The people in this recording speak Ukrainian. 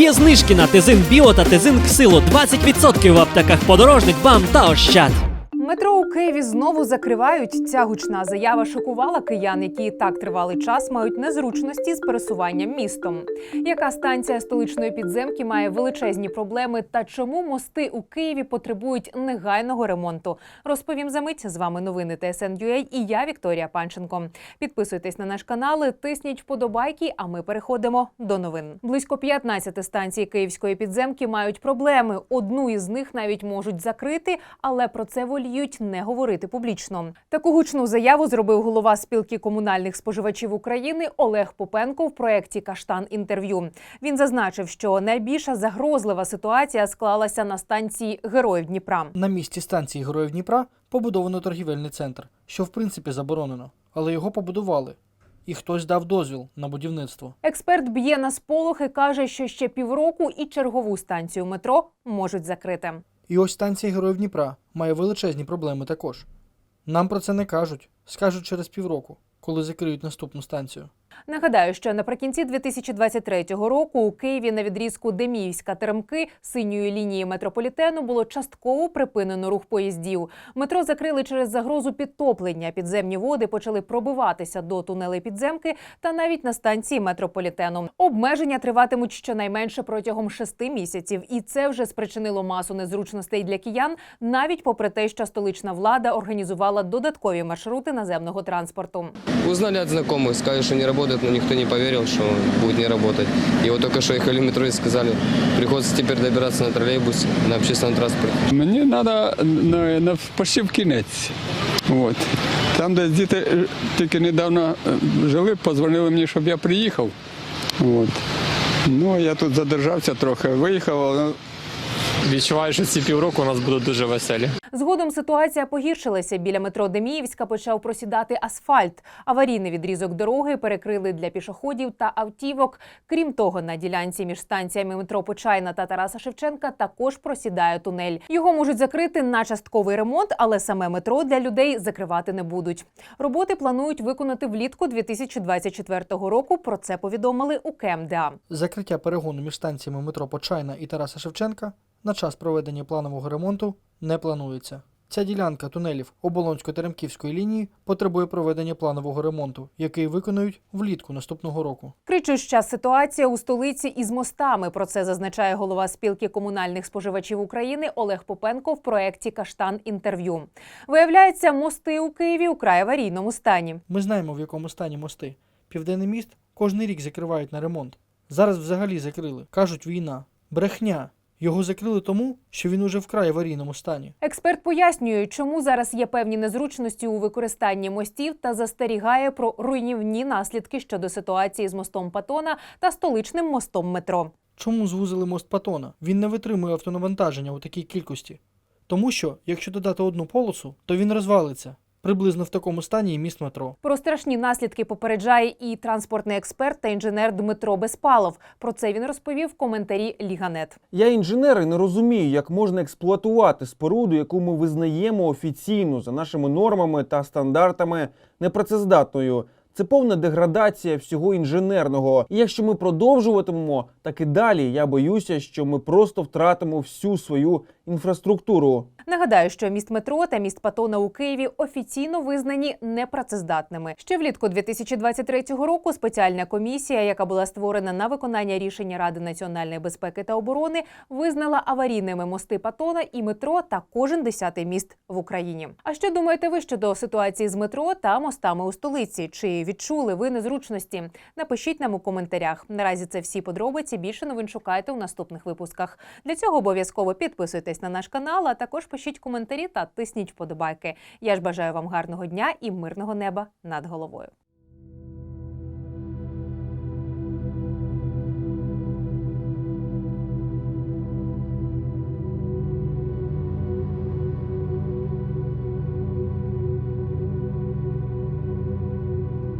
Є знижки на Тезин Біо та Тезин Ксило 20% в аптеках подорожник, бам та ощад. Метро у Києві знову закривають. Ця гучна заява шокувала киян, які і так тривалий час мають незручності з пересуванням містом. Яка станція столичної підземки має величезні проблеми та чому мости у Києві потребують негайного ремонту? Розповім за мить. З вами новини ТСН.UA і я Вікторія Панченко. Підписуйтесь на наш канал, тисніть вподобайки. А ми переходимо до новин. Близько 15 станцій київської підземки мають проблеми. Одну із них навіть можуть закрити, але про це воліють не говорити публічно. Таку гучну заяву зробив голова спілки комунальних споживачів України Олег Попенко в проєкті Каштан інтерв'ю. Він зазначив, що найбільша загрозлива ситуація склалася на станції Героїв Дніпра. На місці станції Героїв Дніпра побудовано торгівельний центр, що в принципі заборонено, але його побудували. І хтось дав дозвіл на будівництво. Експерт б'є на сполох і каже, що ще півроку і чергову станцію метро можуть закрити. І ось станція Героїв Дніпра має величезні проблеми також. Нам про це не кажуть, скажуть через півроку, коли закриють наступну станцію. Нагадаю, що наприкінці 2023 року у Києві на відрізку Деміївська Теремки синьої лінії метрополітену було частково припинено рух поїздів. Метро закрили через загрозу підтоплення. Підземні води почали пробиватися до тунелей підземки та навіть на станції метрополітену. Обмеження триватимуть щонайменше протягом шести місяців, і це вже спричинило масу незручностей для киян, навіть попри те, що столична влада організувала додаткові маршрути наземного транспорту. Узнали от знакомых, сказали, что не работает, но никто не поверил, что будет не работать. И вот только что ехали в метро и сказали, приходится теперь добираться на троллейбусе, на общественном транспорте. Мені треба на, на почти в кінець. От. Там, де діти е, тільки недавно е, жили, позвонили мені, щоб я приїхав. От. Ну, я тут задержався трохи, виїхав, Відчуваю, що ці півроку у нас будуть дуже веселі. Згодом ситуація погіршилася. Біля метро Деміївська почав просідати асфальт. Аварійний відрізок дороги перекрили для пішоходів та автівок. Крім того, на ділянці між станціями метро Почайна та Тараса Шевченка також просідає тунель. Його можуть закрити на частковий ремонт, але саме метро для людей закривати не будуть. Роботи планують виконати влітку 2024 року. Про це повідомили у КМДА. Закриття перегону між станціями метро Почайна і Тараса Шевченка на час проведення планового ремонту не планується. Ця ділянка тунелів Оболонсько-Теремківської лінії потребує проведення планового ремонту, який виконують влітку наступного року. Кричуща ситуація у столиці із мостами. Про це зазначає голова спілки комунальних споживачів України Олег Попенко в проєкті Каштан інтерв'ю. Виявляється, мости у Києві у край аварійному стані. Ми знаємо, в якому стані мости. Південний міст кожний рік закривають на ремонт. Зараз взагалі закрили. Кажуть, війна. Брехня. Його закрили тому, що він уже вкрай аварійному стані. Експерт пояснює, чому зараз є певні незручності у використанні мостів та застерігає про руйнівні наслідки щодо ситуації з мостом Патона та столичним мостом метро. Чому звузили мост Патона? Він не витримує автонавантаження у такій кількості. Тому що, якщо додати одну полосу, то він розвалиться. Приблизно в такому стані і міст метро. Про страшні наслідки попереджає і транспортний експерт та інженер Дмитро Безпалов. Про це він розповів в коментарі Ліганет. Я інженер і не розумію, як можна експлуатувати споруду, яку ми визнаємо офіційно за нашими нормами та стандартами непрацездатною. Це повна деградація всього інженерного. І якщо ми продовжуватимемо так і далі, я боюся, що ми просто втратимо всю свою інфраструктуру. Нагадаю, що міст метро та міст Патона у Києві офіційно визнані непрацездатними. Ще влітку 2023 року спеціальна комісія, яка була створена на виконання рішення Ради національної безпеки та оборони, визнала аварійними мости Патона і метро та кожен десятий міст в Україні. А що думаєте ви щодо ситуації з метро та мостами у столиці? Чи відчули ви незручності? Напишіть нам у коментарях. Наразі це всі подробиці. Більше новин шукайте у наступних випусках. Для цього обов'язково підписуйтесь на наш канал, а також пишіть коментарі та тисніть вподобайки. Я ж бажаю вам гарного дня і мирного неба над головою.